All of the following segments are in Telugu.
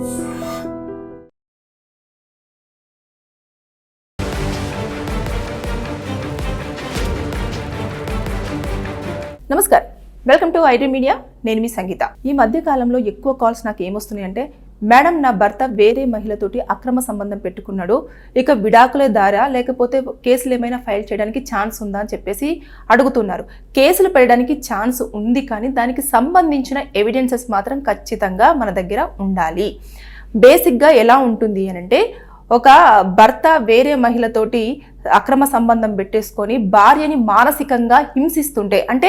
నమస్కారం. Welcome to ID media. నేను మీ సంగీత. ఈ మధ్య కాలంలో ఎక్కువ కాల్స్ నాకు ఏమొస్తున్నాయి అంటే మేడం నా భర్త వేరే మహిళతోటి అక్రమ సంబంధం పెట్టుకున్నాడు. ఇక విడాకుల ద్వారా లేకపోతే కేసులు ఏమైనా ఫైల్ చేయడానికి ఛాన్స్ ఉందా అని చెప్పేసి అడుగుతున్నారు. కేసులు పెట్టడానికి ఛాన్స్ ఉంది కానీ దానికి సంబంధించిన ఎవిడెన్సెస్ మాత్రం ఖచ్చితంగా మన దగ్గర ఉండాలి. బేసిక్గా ఎలా ఉంటుంది అని అంటే ఒక భర్త వేరే మహిళతోటి అక్రమ సంబంధం పెట్టేసుకొని భార్యని మానసికంగా హింసిస్తుంటే అంటే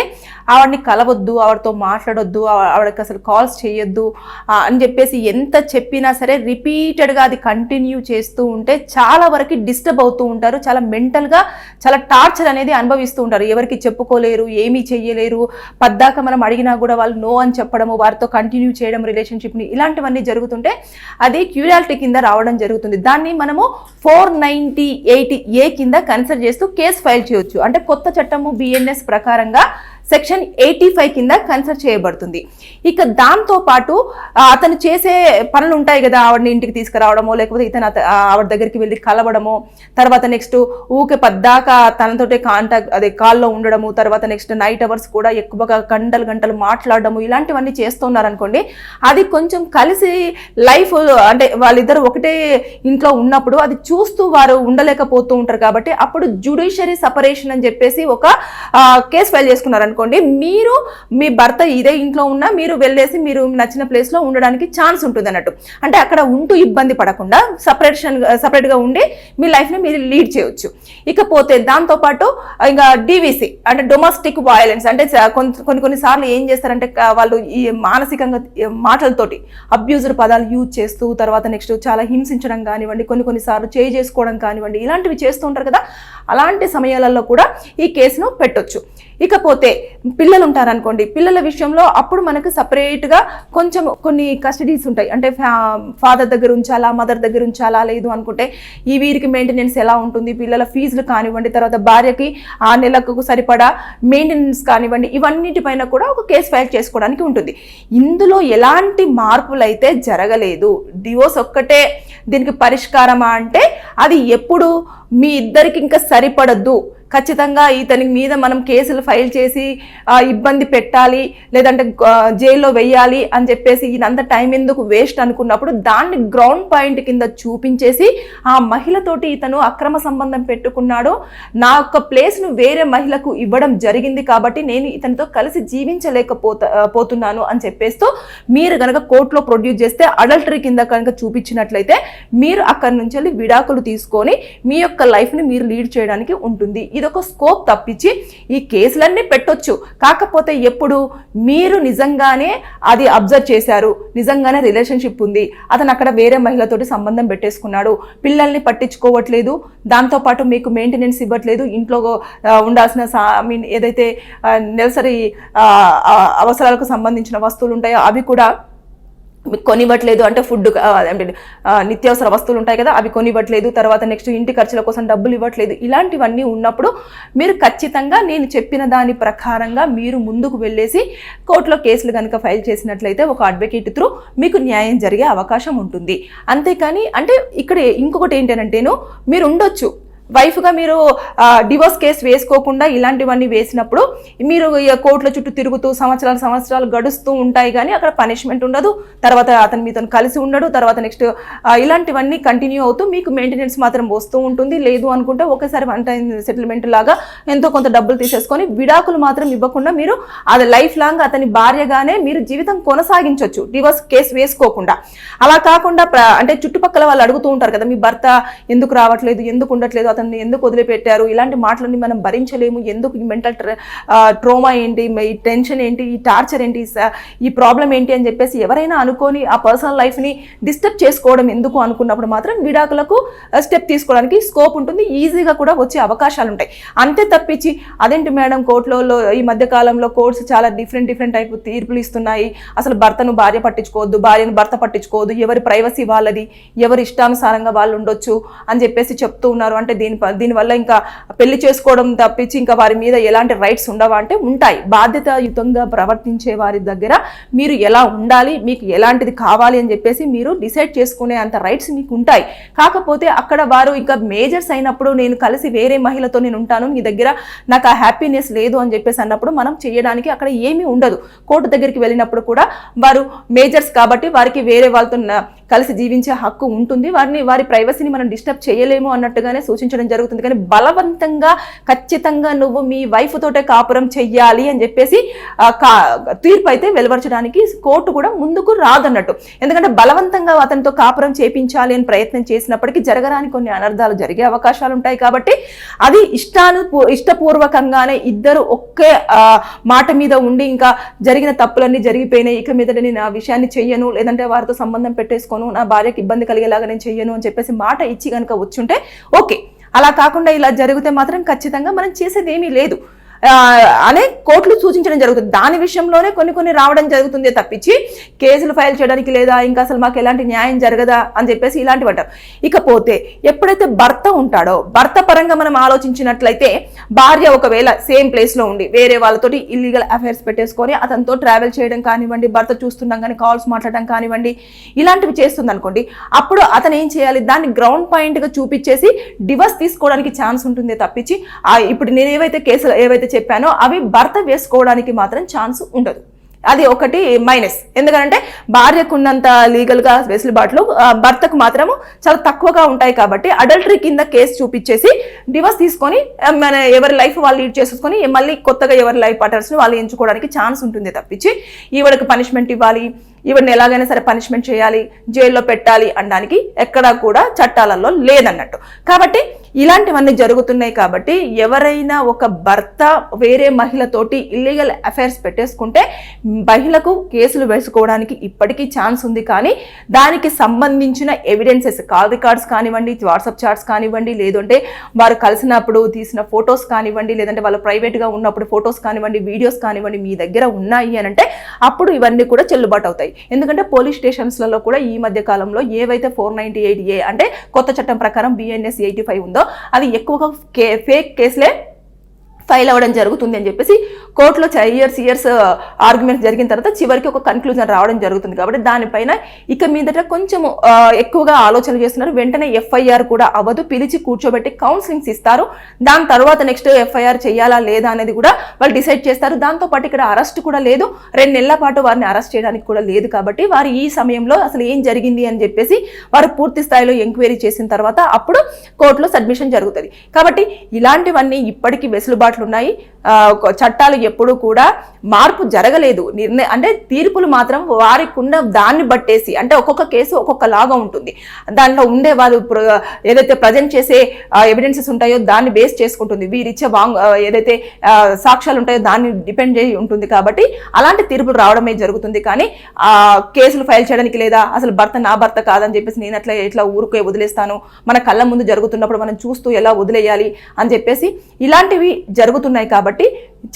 ఆవిడని కలవద్దు ఆవిడతో మాట్లాడొద్దు ఆవిడకి అసలు కాల్స్ చేయొద్దు అని చెప్పేసి ఎంత చెప్పినా సరే రిపీటెడ్గా అది కంటిన్యూ చేస్తూ ఉంటే చాలా వరకు డిస్టర్బ్ అవుతూ ఉంటారు. చాలా మెంటల్గా చాలా టార్చర్ అనేది అనుభవిస్తూ ఉంటారు. ఎవరికి చెప్పుకోలేరు ఏమీ చెయ్యలేరు. పద్దాక మనం అడిగినా కూడా వాళ్ళు నో అని చెప్పడము వారితో కంటిన్యూ చేయడం రిలేషన్షిప్ని ఇలాంటివన్నీ జరుగుతుంటే అది క్యూరియాలిటీ కింద రావడం జరుగుతుంది. దాన్ని మనము ఫోర్ నైంటీ ఎయిట్ ఏ కింద కన్సిడర్ చేస్తూ కేసు ఫైల్ చేయొచ్చు. అంటే కొత్త చట్టము బిఎన్ఎస్ ప్రకారంగా సెక్షన్ ఎయిటీ ఫైవ్ కింద కన్సిడర్ చేయబడుతుంది. ఇక దాంతో పాటు అతను చేసే పనులు ఉంటాయి కదా ఆవిడని ఇంటికి తీసుకురావడమో లేకపోతే ఇతను ఆవిడ దగ్గరికి వెళ్ళి కలవడము తర్వాత నెక్స్ట్ ఊకే పద్దాక తనతోటే కాంటాక్ట్ అదే కాల్లో ఉండడము తర్వాత నెక్స్ట్ నైట్ అవర్స్ కూడా ఎక్కువగా గంటలు గంటలు మాట్లాడడము ఇలాంటివన్నీ చేస్తున్నారు అనుకోండి అది కొంచెం కలిసి లైఫ్ అంటే వాళ్ళిద్దరు ఒకటే ఇంట్లో ఉన్నప్పుడు అది చూస్తూ వారు ఉండలేకపోతూ ఉంటారు కాబట్టి అప్పుడు జుడిషియరీ సపరేషన్ అని చెప్పేసి ఒక కేసు ఫైల్ చేసుకున్నారు అనుకోండి మీరు మీ భర్త ఇదే ఇంట్లో ఉన్నా మీరు వెళ్ళేసి మీరు నచ్చిన ప్లేస్లో ఉండడానికి ఛాన్స్ ఉంటుంది అన్నట్టు. అంటే అక్కడ ఉంటూ ఇబ్బంది పడకుండా సపరేషన్ సపరేట్గా ఉండి మీ లైఫ్ని మీరు లీడ్ చేయొచ్చు. ఇకపోతే దాంతోపాటు ఇంకా డివిసి అంటే డొమెస్టిక్ వయలెన్స్ అంటే కొన్ని కొన్ని కొన్నిసార్లు ఏం చేస్తారంటే వాళ్ళు ఈ మానసికంగా మాటలతోటి అబ్యూజర్ పదాలు యూజ్ చేస్తూ తర్వాత నెక్స్ట్ చాలా హింసించడం కానివ్వండి కొన్ని కొన్నిసార్లు చేయి చేసుకోవడం కానివ్వండి ఇలాంటివి చేస్తూ ఉంటారు కదా అలాంటి సమయాలలో కూడా ఈ కేసును పెట్టొచ్చు. ఇకపోతే పిల్లలు ఉంటారనుకోండి పిల్లల విషయంలో అప్పుడు మనకు సపరేట్గా కొంచెం కొన్ని కస్టడీస్ ఉంటాయి. అంటే ఫాదర్ దగ్గర ఉంచాలా మదర్ దగ్గర ఉంచాలా లేదు అనుకుంటే ఈ వీరికి మెయింటెనెన్స్ ఎలా ఉంటుంది పిల్లల ఫీజులు కానివ్వండి తర్వాత భార్యకి ఆ నెలకు సరిపడా మెయింటెనెన్స్ కానివ్వండి ఇవన్నిటిపైన కూడా ఒక కేసు ఫైల్ చేసుకోవడానికి ఉంటుంది. ఇందులో ఎలాంటి మార్పులు అయితే జరగలేదు. డివోర్స్ ఒక్కటే దీనికి పరిష్కారమా అంటే అది ఎప్పుడు మీ ఇద్దరికి ఇంకా సరిపడద్దు. ఖచ్చితంగా ఇతని మీద మనం కేసులు ఫైల్ చేసి ఇబ్బంది పెట్టాలి లేదంటే జైల్లో వెయ్యాలి అని చెప్పేసి ఇదంతా టైం ఎందుకు వేస్ట్ అనుకున్నప్పుడు దాన్ని గ్రౌండ్ పాయింట్ కింద చూపించేసి ఆ మహిళతోటి ఇతను అక్రమ సంబంధం పెట్టుకున్నాడు. నా యొక్క ప్లేస్ను వేరే మహిళకు ఇవ్వడం జరిగింది కాబట్టి నేను ఇతనితో కలిసి జీవించలేకపోతా పోతున్నాను అని చెప్పేస్తూ మీరు కనుక కోర్టులో ప్రొడ్యూస్ చేస్తే అడల్టరీ కింద కనుక చూపించినట్లయితే మీరు అక్కడి నుంచి వెళ్ళి విడాకులు తీసుకొని మీ యొక్క లైఫ్ని మీరు లీడ్ చేయడానికి ఉంటుంది. ఇదొక ఒక స్కోప్ తప్పించి ఈ కేసులన్నీ పెట్టొచ్చు. కాకపోతే ఎప్పుడు? మీరు నిజంగానే అది అబ్జర్వ్ చేశారు. నిజంగానే రిలేషన్షిప్ ఉంది. అతను అక్కడ వేరే మహిళతోటి సంబంధం పెట్టేసుకున్నాడు. పిల్లల్ని పట్టించుకోవట్లేదు. దాంతోపాటు మీకు మెయింటెనెన్స్ ఇవ్వట్లేదు. ఇంట్లో ఉండాల్సిన ఐ మీన్ ఏదైతే నెలసరి అవసరాలకు సంబంధించిన వస్తువులు ఉంటాయో అవి కూడా మీకు కొనివ్వట్లేదు అంటే ఫుడ్ అంటే నిత్యావసర వస్తువులు ఉంటాయి కదా అవి కొనివ్వట్లేదు తర్వాత నెక్స్ట్ ఇంటి ఖర్చుల కోసం డబ్బులు ఇవ్వట్లేదు ఇలాంటివన్నీ ఉన్నప్పుడు మీరు ఖచ్చితంగా నేను చెప్పిన దాని ప్రకారంగా మీరు ముందుకు వెళ్ళేసి కోర్టులో కేసులు కనుక ఫైల్ చేసినట్లయితే ఒక అడ్వకేట్ త్రూ మీకు న్యాయం జరిగే అవకాశం ఉంటుంది. అంతేకాని అంటే ఇక్కడ ఇంకొకటి ఏంటంటేను మీరు ఉండొచ్చు. వైఫ్గా మీరు డివోర్స్ కేసు వేసుకోకుండా ఇలాంటివన్నీ వేసినప్పుడు మీరు ఇక కోర్టుల చుట్టూ తిరుగుతూ సంవత్సరాలు సంవత్సరాలు గడుస్తూ ఉంటాయి కానీ అక్కడ పనిష్మెంట్ ఉండదు. తర్వాత అతను మీతో కలిసి ఉండడు. తర్వాత నెక్స్ట్ ఇలాంటివన్నీ కంటిన్యూ అవుతూ మీకు మెయింటెనెన్స్ మాత్రం వస్తూ ఉంటుంది. లేదు అనుకుంటే ఒకేసారి వన్ టైం సెటిల్మెంట్ లాగా ఎంతో కొంత డబ్బులు తీసేసుకొని విడాకులు మాత్రం ఇవ్వకుండా మీరు అది లైఫ్ లాంగ్ అతని భార్యగానే మీరు జీవితం కొనసాగించవచ్చు డివోర్స్ కేసు వేసుకోకుండా. అలా కాకుండా అంటే చుట్టుపక్కల వాళ్ళు అడుగుతూ ఉంటారు కదా మీ భర్త ఎందుకు రావట్లేదు? ఎందుకు ఉండట్లేదు? అతన్ని ఎందుకు వదిలిపెట్టారు ఇలాంటి మాటలన్నీ మనం భరించలేము ఎందుకు ఈ మెంటల్ ట్రోమా ఏంటి ఈ టెన్షన్ ఏంటి ఈ టార్చర్ ఏంటి ఈ ఈ ప్రాబ్లం ఏంటి అని చెప్పేసి ఎవరైనా అనుకొని ఆ పర్సనల్ లైఫ్ని డిస్టర్బ్ చేసుకోవడం ఎందుకు అనుకున్నప్పుడు మాత్రం విడాకులకు స్టెప్ తీసుకోవడానికి స్కోప్ ఉంటుంది ఈజీగా కూడా వచ్చే అవకాశాలు ఉంటాయి. అంతే తప్పించి అదేంటి మేడం కోర్టులలో ఈ మధ్య కాలంలో కోర్ట్స్ చాలా డిఫరెంట్ డిఫరెంట్ టైప్ తీర్పులు ఇస్తున్నాయి. అసలు భర్తను భార్య పట్టించుకోవద్దు భార్యను భర్త పట్టించుకోవద్దు ఎవరి ప్రైవసీ వాళ్ళది ఎవరి ఇష్టానుసారంగా వాళ్ళు ఉండొచ్చు అని చెప్పేసి చెప్తూ ఉన్నారు. అంటే దీని దీని దీనివల్ల ఇంకా పెళ్ళి చేసుకోవడం తప్పించి ఇంకా వారి మీద ఎలాంటి రైట్స్ ఉండవా అంటే ఉంటాయి. బాధ్యతాయుతంగా ప్రవర్తించే వారి దగ్గర మీరు ఎలా ఉండాలి మీకు ఎలాంటిది కావాలి అని చెప్పేసి మీరు డిసైడ్ చేసుకునే అంత రైట్స్ మీకు ఉంటాయి. కాకపోతే అక్కడ వారు ఇంకా మేజర్స్ అయినప్పుడు నేను కలిసి వేరే మహిళతో నేను ఉంటాను మీ దగ్గర నాకు ఆ హ్యాపీనెస్ లేదు అని చెప్పేసి అన్నప్పుడు మనం చేయడానికి అక్కడ ఏమీ ఉండదు. కోర్టు దగ్గరికి వెళ్ళినప్పుడు కూడా వారు మేజర్స్ కాబట్టి వారికి వేరే వాళ్ళతో కలిసి జీవించే హక్కు ఉంటుంది. వారిని వారి ప్రైవసీని మనం డిస్టర్బ్ చేయలేము అన్నట్టుగానే సూచించడం జరుగుతుంది. కానీ బలవంతంగా ఖచ్చితంగా నువ్వు మీ వైఫ్ తోటే కాపురం చెయ్యాలి అని చెప్పేసి కా- తీర్పు అయితే వెలువరచడానికి కోర్టు కూడా ముందుకు రాదన్నట్టు. ఎందుకంటే బలవంతంగా అతనితో కాపురం చేపించాలి అని ప్రయత్నం చేసినప్పటికీ జరగరాని కొన్ని అనర్థాలు జరిగే అవకాశాలు ఉంటాయి కాబట్టి అది ఇష్టాను ఇష్టపూర్వకంగానే ఇద్దరు ఒకే మాట మీద ఉండి ఇంకా జరిగిన తప్పులన్నీ జరిగిపోయినాయి. ఇక మీద నేను ఆ విషయాన్ని చెయ్యను. లేదంటే వారితో సంబంధం పెట్టేసుకోను నా భార్యకి ఇబ్బంది కలిగేలాగా నేను చెయ్యను అని చెప్పేసి మాట ఇచ్చి కనుక వచ్చుంటే ఓకే. అలా కాకుండా ఇలా జరిగితే మాత్రం ఖచ్చితంగా మనం చేసేది ఏమీ లేదు. అనే కోర్టులు సూచించడం జరుగుతుంది. దాని విషయంలోనే కొన్ని కొన్ని రావడం జరుగుతుంది తప్పించి కేసులు ఫైల్ చేయడానికి లేదా ఇంకా అసలు మాకు ఎలాంటి న్యాయం జరగదా అని చెప్పేసి ఇలాంటివి అంటారు. ఇకపోతే ఎప్పుడైతే భర్త ఉంటాడో భర్త పరంగా మనం ఆలోచించినట్లయితే భార్య ఒకవేళ సేమ్ ప్లేస్లో ఉండి వేరే వాళ్ళతోటి ఇల్లీగల్ అఫైర్స్ పెట్టేసుకొని అతనితో ట్రావెల్ చేయడం కానివ్వండి భర్త చూస్తున్నాం కానీ కాల్స్ మాట్లాడడం కానివ్వండి ఇలాంటివి చేస్తుంది అనుకోండి అప్పుడు అతను ఏం చేయాలి? దాన్ని గ్రౌండ్ పాయింట్గా చూపించేసి డివర్స్ తీసుకోవడానికి ఛాన్స్ ఉంటుంది తప్పించి ఇప్పుడు నేను ఏవైతే కేసులు ఏవైతే చెప్పానో అవి భర్త వేసుకోవడానికి మాత్రం ఛాన్స్ ఉండదు. అది ఒకటి మైనస్. ఎందుకంటే భార్యకు ఉన్నంత లీగల్గా వెసులుబాట్లు భర్తకు మాత్రము చాలా తక్కువగా ఉంటాయి కాబట్టి అడల్టరీ కింద కేసు చూపించేసి డివోర్స్ తీసుకొని మన ఎవరి లైఫ్ వాళ్ళు లీడ్ చేసుకొని మళ్ళీ కొత్తగా ఎవరి లైఫ్ పార్ట్నర్స్ని వాళ్ళు ఎంచుకోవడానికి ఛాన్స్ ఉంటుంది తప్పించి ఈవిడకి పనిష్మెంట్ ఇవ్వాలి ఇవన్నీ ఎలాగైనా సరే పనిష్మెంట్ చేయాలి జైల్లో పెట్టాలి అనడానికి ఎక్కడా కూడా చట్టాలలో లేదన్నట్టు. కాబట్టి ఇలాంటివన్నీ జరుగుతున్నాయి కాబట్టి ఎవరైనా ఒక భర్త వేరే మహిళతోటి ఇల్లీగల్ అఫైర్స్ పెట్టేసుకుంటే మహిళకు కేసులు వేసుకోవడానికి ఇప్పటికీ ఛాన్స్ ఉంది. కానీ దానికి సంబంధించిన ఎవిడెన్సెస్ కాల్ రికార్డ్స్ కానివ్వండి వాట్సాప్ చాట్స్ కానివ్వండి లేదంటే వారు కలిసినప్పుడు తీసిన ఫొటోస్ కానివ్వండి లేదంటే వాళ్ళు ప్రైవేట్గా ఉన్నప్పుడు ఫొటోస్ కానివ్వండి వీడియోస్ కానివ్వండి మీ దగ్గర ఉన్నాయి అని అంటే అప్పుడు ఇవన్నీ కూడా చెల్లుబాటు అవుతాయి. ఎందుకంటే పోలీస్ స్టేషన్స్లలో కూడా ఈ మధ్య కాలంలో ఏవైతే ఫోర్ నైంటీ ఎయిట్ ఏ అంటే కొత్త చట్టం ప్రకారం బిఎన్ఎస్ ఎయిటీ ఫైవ్ ఉందో అది ఎక్కువగా కే ఫేక్ కేసులే ఫైల్ అవ్వడం జరుగుతుంది అని చెప్పేసి కోర్టులో ఇయర్స్ ఇయర్స్ ఆర్గ్యుమెంట్స్ జరిగిన తర్వాత చివరికి ఒక కన్క్లూజన్ రావడం జరుగుతుంది. కాబట్టి దానిపైన ఇక మీదట కొంచెం ఎక్కువగా ఆలోచన చేస్తున్నారు. వెంటనే ఎఫ్ఐఆర్ కూడా అవ్వదు. పిలిచి కూర్చోబెట్టి కౌన్సిలింగ్స్ ఇస్తారు. దాని తర్వాత నెక్స్ట్ ఎఫ్ఐఆర్ చేయాలా లేదా అనేది కూడా వాళ్ళు డిసైడ్ చేస్తారు. దాంతో పాటు ఇక్కడ అరెస్ట్ కూడా లేదు. రెండు నెలల పాటు వారిని అరెస్ట్ చేయడానికి కూడా లేదు కాబట్టి వారు ఈ సమయంలో అసలు ఏం జరిగింది అని చెప్పేసి వారు పూర్తి స్థాయిలో ఎంక్వైరీ చేసిన తర్వాత అప్పుడు కోర్టులో సబ్మిషన్ జరుగుతుంది. కాబట్టి ఇలాంటివన్నీ ఇప్పటికీ వెసులుబాట్లు ఉన్నాయి చట్టాలు ఎప్పుడూ కూడా మార్పు జరగలేదు. నిర్ణయ అంటే తీర్పులు మాత్రం వారికి ఉన్న దాన్ని బట్టేసి అంటే ఒక్కొక్క కేసు ఒక్కొక్క లాగా ఉంటుంది. దాంట్లో ఉండే వాళ్ళు ఏదైతే ప్రజెంట్ చేసే ఎవిడెన్సెస్ ఉంటాయో దాన్ని బేస్ చేసుకుంటుంది. వీరిచ్చే వాంగ్ ఏదైతే సాక్ష్యాలు ఉంటాయో దాన్ని డిపెండ్ చేసి ఉంటుంది కాబట్టి అలాంటి తీర్పులు రావడమే జరుగుతుంది. కానీ ఆ కేసులు ఫైల్ చేయడానికి లేదా అసలు భర్త నా భర్త కాదని చెప్పేసి నేను అట్లా ఎట్లా ఊరుకే వదిలేస్తాను? మన కళ్ళ ముందు జరుగుతున్నప్పుడు మనం చూస్తూ ఎలా వదిలేయాలి? అని చెప్పేసి ఇలాంటివి జరుగుతున్నాయి కాబట్టి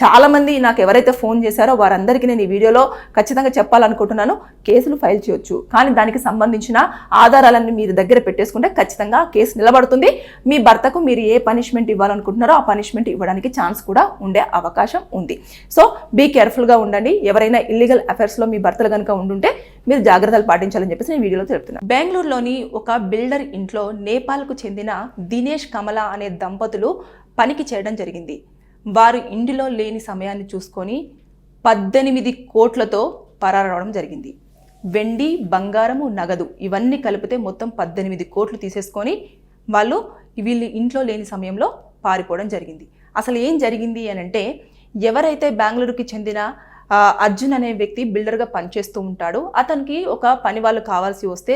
చాలామంది నాకు ఎవరైతే ఫోన్ చేశారో వారందరికీ నేను ఈ వీడియోలో ఖచ్చితంగా చెప్పాలనుకుంటున్నాను. కేసులు ఫైల్ చేయొచ్చు. కానీ దానికి సంబంధించిన ఆధారాలన్నీ మీరు దగ్గర పెట్టేసుకుంటే ఖచ్చితంగా కేసు నిలబడుతుంది. మీ భర్తకు మీరు ఏ పనిష్మెంట్ ఇవ్వాలనుకుంటున్నారో ఆ పనిష్మెంట్ ఇవ్వడానికి ఛాన్స్ కూడా ఉండే అవకాశం ఉంది. సో బీ కేర్ఫుల్గా ఉండండి. ఎవరైనా ఇల్లీగల్ అఫైర్స్లో మీ భర్తలు కనుక ఉండుంటే మీరు జాగ్రత్తలు పాటించాలని చెప్పేసి నేను వీడియోలో చెప్తున్నాను బెంగళూరులోని ఒక బిల్డర్ ఇంట్లో నేపాల్కు చెందిన దినేష్ కమల అనే దంపతులు పనికి చేయడం జరిగింది. వారు ఇంటిలో లేని సమయాన్ని చూసుకొని పద్దెనిమిది కోట్లతో పరారవడం జరిగింది. వెండి బంగారము నగదు ఇవన్నీ కలిపితే మొత్తం పద్దెనిమిది కోట్లు తీసేసుకొని వాళ్ళు వీళ్ళు ఇంట్లో లేని సమయంలో పారిపోవడం జరిగింది. అసలు ఏం జరిగింది అని అంటే ఎవరైతే బెంగళూరుకి చెందిన అర్జున్ అనే వ్యక్తి బిల్డర్గా పనిచేస్తూ ఉంటాడు. అతనికి ఒక పని వాళ్ళు కావాల్సి వస్తే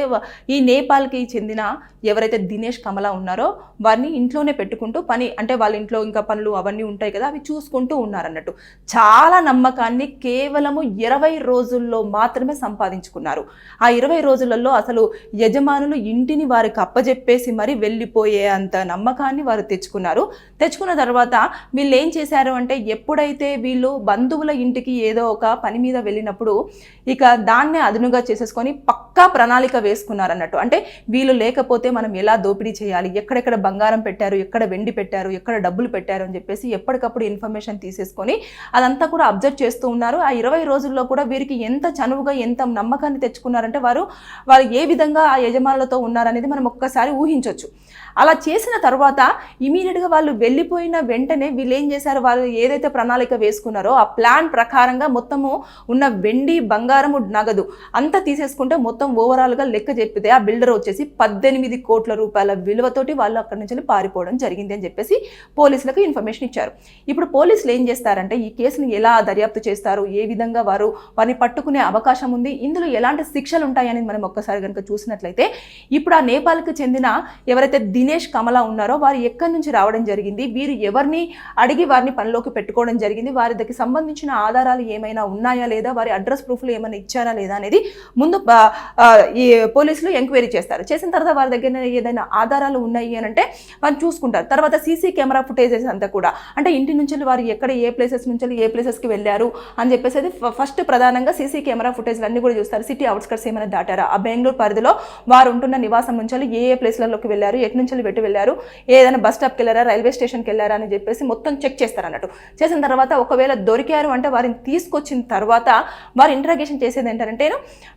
ఈ నేపాల్కి చెందిన ఎవరైతే దినేష్ కమల ఉన్నారో వారిని ఇంట్లోనే పెట్టుకుంటూ పని అంటే వాళ్ళ ఇంట్లో ఇంకా పనులు అవన్నీ ఉంటాయి కదా అవి చూసుకుంటూ ఉన్నారన్నట్టు. చాలా నమ్మకాన్ని కేవలము ఇరవై రోజుల్లో మాత్రమే సంపాదించుకున్నారు. ఆ ఇరవై రోజులలో అసలు యజమానులు ఇంటిని వారికి అప్పజెప్పేసి మరి వెళ్ళిపోయే అంత నమ్మకాన్ని వారు తెచ్చుకున్నారు. తెచ్చుకున్న తర్వాత వీళ్ళు ఏం చేశారు అంటే ఎప్పుడైతే వీళ్ళు బంధువుల ఇంటికి ఏదో ఏదో ఒక పని మీద వెళ్ళినప్పుడు ఇక దాన్నే అదునుగా చేసేసుకొని పక్కా ప్రణాళిక వేసుకున్నారన్నట్టు. అంటే వీళ్ళు లేకపోతే మనం ఎలా దోపిడీ చేయాలి? ఎక్కడెక్కడ బంగారం పెట్టారు? ఎక్కడ వెండి పెట్టారు? ఎక్కడ డబ్బులు పెట్టారు? అని చెప్పేసి ఎప్పటికప్పుడు ఇన్ఫర్మేషన్ తీసేసుకొని అదంతా కూడా అబ్జర్వ్ చేస్తూ ఉన్నారు. ఆ ఇరవై రోజుల్లో కూడా వీరికి ఎంత చనువుగా ఎంత నమ్మకాన్ని తెచ్చుకున్నారంటే వారు వారు ఏ విధంగా ఆ యజమానులతో ఉన్నారనేది మనం ఒక్కసారి ఊహించవచ్చు అలా చేసిన తర్వాత ఇమీడియట్గా వాళ్ళు వెళ్ళిపోయిన వెంటనే వీళ్ళు ఏం చేశారు? వాళ్ళు ఏదైతే ప్రణాళిక వేసుకున్నారో ఆ ప్లాన్ ప్రకారంగా మొత్తము ఉన్న వెండి బంగారము నగదు అంతా తీసేసుకుంటే మొత్తం ఓవరాల్గా లెక్క చెప్పితే ఆ బిల్డర్ వచ్చేసి పద్దెనిమిది కోట్ల రూపాయల విలువతోటి వాళ్ళు అక్కడి నుంచి పారిపోవడం జరిగింది అని చెప్పేసి పోలీసులకు ఇన్ఫర్మేషన్ ఇచ్చారు. ఇప్పుడు పోలీసులు ఏం చేస్తారంటే ఈ కేసును ఎలా దర్యాప్తు చేస్తారు? ఏ విధంగా వారు వారిని పట్టుకునే అవకాశం ఉంది? ఇందులో ఎలాంటి శిక్షలు ఉంటాయని మనం ఒక్కసారి కనుక చూసినట్లయితే ఇప్పుడు ఆ నేపాల్కి చెందిన ఎవరైతే దినేష్ కమల ఉన్నారో వారు ఎక్కడి నుంచి రావడం జరిగింది వీరు ఎవరిని అడిగి వారిని పనిలోకి పెట్టుకోవడం జరిగింది వారి దగ్గర సంబంధించిన ఆధారాలు ఏమైనా ఉన్నాయా లేదా వారి అడ్రస్ ప్రూఫ్లు ఏమైనా ఇచ్చారా లేదా అనేది ముందు ఈ పోలీసులు ఎంక్వైరీ చేస్తారు. చేసిన తర్వాత వారి దగ్గర ఏదైనా ఆధారాలు ఉన్నాయి అని అంటే వారు చూసుకుంటారు. తర్వాత సీసీ కెమెరా ఫుటేజెస్ అంతా కూడా. అంటే ఇంటి నుంచి వారు ఎక్కడ ఏ ప్లేసెస్ నుంచి ఏ ప్లేసెస్కి వెళ్ళారు అని చెప్పేసి అది ఫస్ట్ ప్రధానంగా సీసీ కెమెరా ఫుటేజ్లు అన్ని కూడా చూస్తారు. సిటీ అవుట్స్కట్స్ ఏమైనా దాటారా? ఆ బెంగళూరు పరిధిలో వారు ఉంటున్న నివాసం నుంచి ఏ ఏ ప్లేస్లలోకి వెళ్ళారు? ఎటు నుంచి పెట్టి వెళ్ళారు. ఏదైనా బస్ స్టాప్కి వెళ్ళారా రైల్వే స్టేషన్కి వెళ్ళారా అని చెప్పేసి మొత్తం చెక్ చేస్తారు అన్నట్టు చేసిన తర్వాత ఒకవేళ దొరికారు అంటే వారిని తీసుకొచ్చిన తర్వాత వారు ఇంటరాగేషన్ చేసేది ఏంటంటే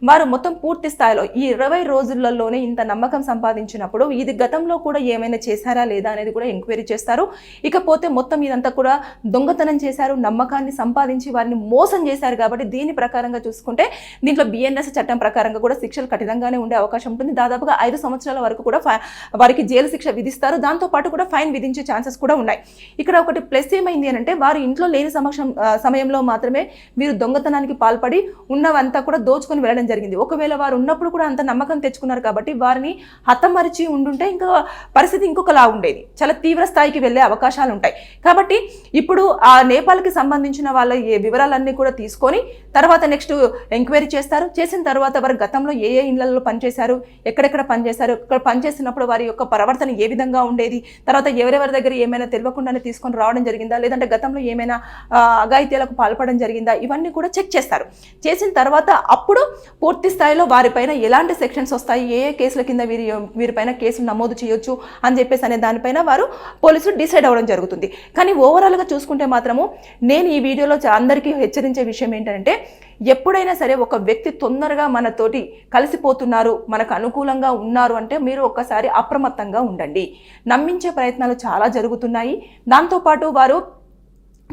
వారు మొత్తం పూర్తి స్థాయిలో ఈ ఇరవై రోజులలోనే ఇంత నమ్మకం సంపాదించినప్పుడు ఇది గతంలో కూడా ఏమైనా చేశారా లేదా అనేది కూడా ఎంక్వైరీ చేస్తారు. ఇకపోతే మొత్తం ఇదంతా కూడా దొంగతనం చేశారు నమ్మకాన్ని సంపాదించి వారిని మోసం చేశారు కాబట్టి దీని ప్రకారంగా చూసుకుంటే దీంట్లో బిఎన్ఎస్ చట్టం ప్రకారంగా కూడా శిక్షలు కఠినంగానే ఉండే అవకాశం ఉంటుంది. దాదాపుగా ఐదు సంవత్సరాల వరకు కూడా వారికి జైలు శిక్ష విధిస్తారు. దాంతో పాటు కూడా ఫైన్ విధించే ఛాన్సెస్ కూడా ఉన్నాయి. ఇక్కడ ఒకటి ప్లస్ ఏమైంది అని అంటే వారు ఇంట్లో లేని సమక్షం సమయంలో మాత్రమే వీరు దొంగతనానికి పాల్పడి ఉన్నవంతా కూడా దోచుకొని వెళ్ళడం జరిగింది. ఒకవేళ వారు ఉన్నప్పుడు కూడా అంత నమ్మకం తెచ్చుకున్నారు కాబట్టి వారిని హతమరిచి ఉండుంటే ఇంకా పరిస్థితి ఇంకొకలా ఉండేది. చాలా తీవ్ర స్థాయికి వెళ్ళే అవకాశాలు ఉంటాయి. కాబట్టి ఇప్పుడు ఆ నేపాల్కి సంబంధించిన వాళ్ళ ఏ వివరాలన్నీ కూడా తీసుకొని తర్వాత నెక్స్ట్ ఎంక్వైరీ చేస్తారు. చేసిన తర్వాత వారు గతంలో ఏ ఏ ఇళ్ళలో పనిచేశారు ఎక్కడెక్కడ పనిచేశారు ఇక్కడ పనిచేసినప్పుడు వారి యొక్క ప్రవర్తన ఏ విధంగా ఉండేది తర్వాత ఎవరెవరి దగ్గర ఏమైనా తెలియకుండానే తీసుకొని రావడం జరిగిందా లేదంటే గతంలో ఏమైనా అగాయిత్యాలకు అఘాయిత్యాలకు పాల్పడడం జరిగిందా ఇవన్నీ కూడా చెక్ చేస్తారు. చేసిన తర్వాత అప్పుడు పూర్తి స్థాయిలో వారిపైన ఎలాంటి సెక్షన్స్ వస్తాయి ఏ ఏ కేసుల కింద వీరి వీరిపైన కేసులు నమోదు చేయొచ్చు అని చెప్పేసి అనే దానిపైన వారు పోలీసులు డిసైడ్ అవ్వడం జరుగుతుంది. కానీ ఓవరాల్గా చూసుకుంటే మాత్రము నేను ఈ వీడియోలో చా- అందరికీ హెచ్చరించే విషయం ఏంటంటే ఎప్పుడైనా సరే ఒక వ్యక్తి తొందరగా మనతోటి కలిసిపోతున్నారు మనకు అనుకూలంగా ఉన్నారు అంటే మీరు ఒక్కసారి అప్రమత్తంగా ఉండండి. నమ్మించే ప్రయత్నాలు చాలా జరుగుతున్నాయి. దాంతోపాటు వారు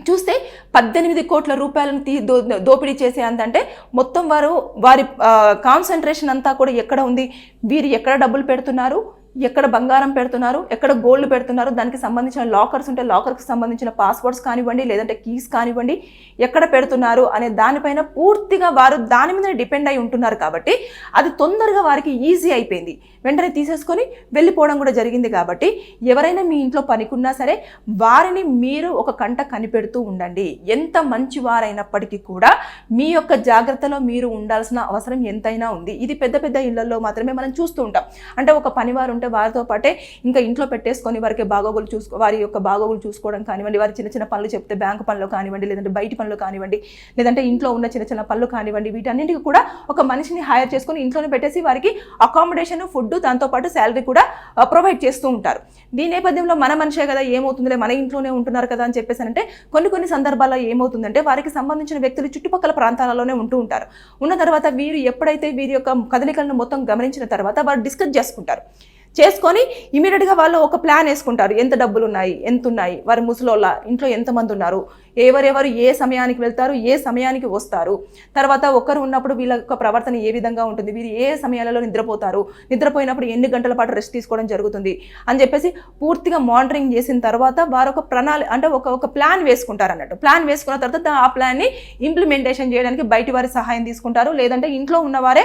చూస్తే పద్దెనిమిది కోట్ల రూపాయలను తీ దో దోపిడీ చేసే అందంటే మొత్తం వారు వారి కాన్సన్ట్రేషన్ అంతా కూడా ఎక్కడ ఉంది? వీరు ఎక్కడ డబ్బులు పెడుతున్నారు? ఎక్కడ బంగారం పెడుతున్నారు ఎక్కడ గోల్డ్ పెడుతున్నారు దానికి సంబంధించిన లాకర్స్ ఉంటే లాకర్కి సంబంధించిన పాస్వర్డ్స్ కానివ్వండి లేదంటే కీస్ కానివ్వండి ఎక్కడ పెడుతున్నారు అనే దానిపైన పూర్తిగా వారు దాని మీద డిపెండ్ అయి ఉంటున్నారు కాబట్టి అది తొందరగా వారికి ఈజీ అయిపోయింది. వెంటనే తీసేసుకొని వెళ్ళిపోవడం కూడా జరిగింది కాబట్టి ఎవరైనా మీ ఇంట్లో పనికున్నా సరే వారిని మీరు ఒక కంట కనిపెడుతూ ఉండండి. ఎంత మంచి వారైనప్పటికీ కూడా మీ యొక్క జాగ్రత్తలో మీరు ఉండాల్సిన అవసరం ఎంతైనా ఉంది. ఇది పెద్ద పెద్ద ఇళ్ళలో మాత్రమే మనం చూస్తూ ఉంటాం. అంటే ఒక పనివారు ఉంటే వారితో పాటే ఇంకా ఇంట్లో పెట్టేసుకొని వారికి బాగోగులు చూసుకో వారి యొక్క బాగోగులు చూసుకోవడం కానివ్వండి వారి చిన్న చిన్న పనులు చెప్తే బ్యాంకు పనులు కానివ్వండి లేదంటే బయటి పనులు కానివ్వండి లేదంటే ఇంట్లో ఉన్న చిన్న చిన్న పనులు కానివ్వండి వీటన్నింటికి కూడా ఒక మనిషిని హైర్ చేసుకొని ఇంట్లోనే పెట్టేసి వారికి అకామిడేషన్ ఫుడ్ దాంతోపాటు శాలరీ కూడా ప్రొవైడ్ చేస్తూ ఉంటారు. దీని నేపథ్యంలో మన మనిషే కదా ఏమవుతుందిలే మన ఇంట్లోనే ఉంటున్నారు కదా అని చెప్పేసి అంటే కొన్ని కొన్ని సందర్భాల్లో ఏమవుతుందంటే వారికి సంబంధించిన వ్యక్తులు చుట్టుపక్కల ప్రాంతాలలోనే ఉంటూ ఉంటారు. ఉన్న తర్వాత వీరు ఎప్పుడైతే వీరి యొక్క కదలికలను మొత్తం గమనించిన తర్వాత వారు డిస్కస్ చేసుకుంటారు. చేసుకొని ఇమీడియట్గా వాళ్ళు ఒక ప్లాన్ వేసుకుంటారు. ఎంత డబ్బులు ఉన్నాయి ఎంత ఉన్నాయి వారి ముసలోళ్ళ ఇంట్లో ఎంతమంది ఉన్నారు ఎవరెవరు ఏ సమయానికి వెళ్తారు ఏ సమయానికి వస్తారు. తర్వాత ఒకరు ఉన్నప్పుడు వీళ్ళ యొక్క ప్రవర్తన ఏ విధంగా ఉంటుంది వీరు ఏ సమయాలలో నిద్రపోతారు నిద్రపోయినప్పుడు ఎన్ని గంటల పాటు రెస్ట్ తీసుకోవడం జరుగుతుంది అని చెప్పేసి పూర్తిగా మానిటరింగ్ చేసిన తర్వాత వారు ఒక ప్రణాళిక అంటే ఒక ఒక ప్లాన్ వేసుకుంటారు అన్నట్టు. ప్లాన్ వేసుకున్న తర్వాత ఆ ప్లాన్ని ఇంప్లిమెంటేషన్ చేయడానికి బయటి వారి సహాయం తీసుకుంటారు. లేదంటే ఇంట్లో ఉన్నవారే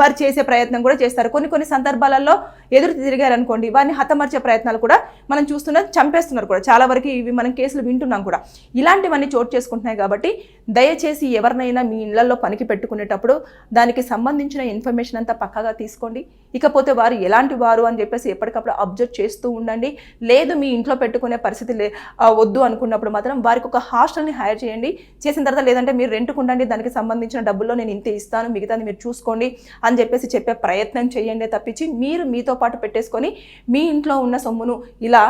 వారు చేసే ప్రయత్నం కూడా చేస్తారు. కొన్ని కొన్ని సందర్భాలలో ఎదురు తిరిగారనుకోండి వారిని హతమర్చే ప్రయత్నాలు కూడా మనం చూస్తున్న చంపేస్తున్నారు కూడా. చాలా వరకు ఇవి మనం కేసులు వింటున్నాం కూడా. ఇలాంటి ఇలాంటివన్నీ చోటు చేసుకుంటున్నాయి కాబట్టి దయచేసి ఎవరినైనా మీ ఇళ్ళలో పనికి పెట్టుకునేటప్పుడు దానికి సంబంధించిన ఇన్ఫర్మేషన్ అంతా పక్కగా తీసుకోండి. ఇకపోతే వారు ఎలాంటి వారు అని చెప్పేసి ఎప్పటికప్పుడు అబ్జర్వ్ చేస్తూ ఉండండి. లేదు మీ ఇంట్లో పెట్టుకునే పరిస్థితి లే వద్దు అనుకున్నప్పుడు మాత్రం వారికి ఒక హాస్టల్ని హైర్ చేయండి. చేసిన తర్వాత లేదంటే మీరు రెంట్కు ఉండండి. దానికి సంబంధించిన డబ్బుల్లో నేను ఇంత ఇస్తాను. మిగతాది మీరు చూసుకోండి అని చెప్పేసి చెప్పే ప్రయత్నం చేయండి తప్పించి మీరు మీతో పాటు పెట్టేసుకొని మీ ఇంట్లో ఉన్న సొమ్మును ఇలా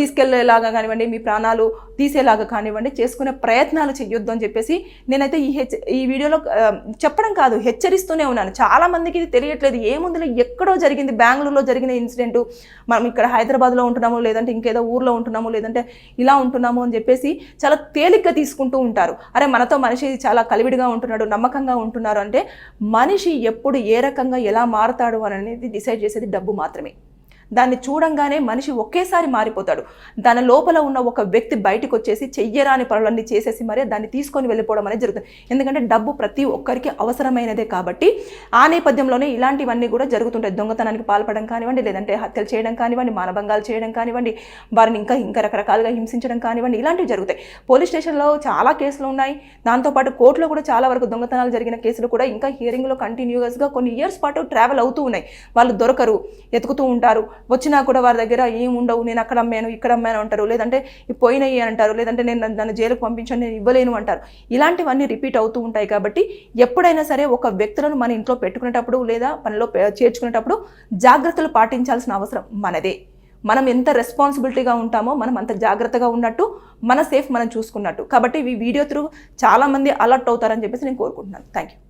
తీసుకెళ్ళేలాగా కానివ్వండి మీ ప్రాణాలు తీసేలాగా కానివ్వండి చేసుకునే ప్రయత్నాలు చేయొద్దు అని చెప్పేసి నేనైతే ఈ హెచ్ ఈ వీడియోలో చెప్పడం కాదు హెచ్చరిస్తూనే ఉన్నాను. చాలా మందికి ఇది తెలియట్లేదు. ఏముందిలో ఎక్కడో జరిగింది బెంగళూరులో జరిగిన ఇన్సిడెంట్ మనం ఇక్కడ హైదరాబాద్లో ఉంటున్నాము లేదంటే ఇంకేదో ఊర్లో ఉంటున్నాము లేదంటే ఇలా ఉంటున్నాము అని చెప్పేసి చాలా తేలిగ్గా తీసుకుంటూ ఉంటారు. అరే మనతో మనిషి చాలా కలివిడిగా ఉంటున్నాడు నమ్మకంగా ఉంటున్నారు అంటే మనిషి ఎప్పుడు ఏ రకంగా ఎలా మారతాడు అని అనేది డిసైడ్ చేసేది డబ్బు మాత్రమే. దాన్ని చూడంగానే మనిషి ఒకేసారి మారిపోతాడు. దాని లోపల ఉన్న ఒక వ్యక్తి బయటకు వచ్చేసి చెయ్యరాని పనులన్నీ చేసేసి మరీ దాన్ని తీసుకొని వెళ్ళిపోవడం అనేది జరుగుతుంది. ఎందుకంటే డబ్బు ప్రతి ఒక్కరికి అవసరమైనదే కాబట్టి ఆ నేపథ్యంలోనే ఇలాంటివన్నీ కూడా జరుగుతుంటాయి. దొంగతనానికి పాల్పడడం కానివ్వండి లేదంటే హత్యలు చేయడం కానివ్వండి మానభంగాలు చేయడం కానివ్వండి వారిని ఇంకా ఇంకా రకరకాలుగా హింసించడం కానివ్వండి ఇలాంటివి జరుగుతాయి. పోలీస్ స్టేషన్లో చాలా కేసులు ఉన్నాయి. దాంతోపాటు కోర్టులో కూడా చాలా వరకు దొంగతనాలు జరిగిన కేసులు కూడా ఇంకా హియరింగ్లో కంటిన్యూస్గా కొన్ని ఇయర్స్ పాటు ట్రావెల్ అవుతూ ఉన్నాయి. వాళ్ళు దొరకరు ఎతుకుతూ ఉంటారు. వచ్చినా కూడా వారి దగ్గర ఏం ఉండవు నేను అక్కడ అమ్మాను ఇక్కడ అమ్మాను అంటారు. లేదంటే పోయినాయి అని అంటారు లేదంటే నేను నన్ను- జైలుకు పంపించాను నేను ఇవ్వలేను అంటారు. ఇలాంటివన్నీ రిపీట్ అవుతూ ఉంటాయి కాబట్టి ఎప్పుడైనా సరే ఒక వ్యక్తులను మన ఇంట్లో పెట్టుకునేటప్పుడు లేదా పనిలో చేర్చుకునేటప్పుడు జాగ్రత్తలు పాటించాల్సిన అవసరం మనదే. మనం ఎంత రెస్పాన్సిబిలిటీగా ఉంటామో మనం అంత జాగ్రత్తగా ఉన్నట్టు మన సేఫ్ మనం చూసుకున్నట్టు. కాబట్టి ఈ వీడియో త్రూ చాలామంది అలర్ట్ అవుతారని చెప్పేసి నేను కోరుకుంటున్నాను. Thank you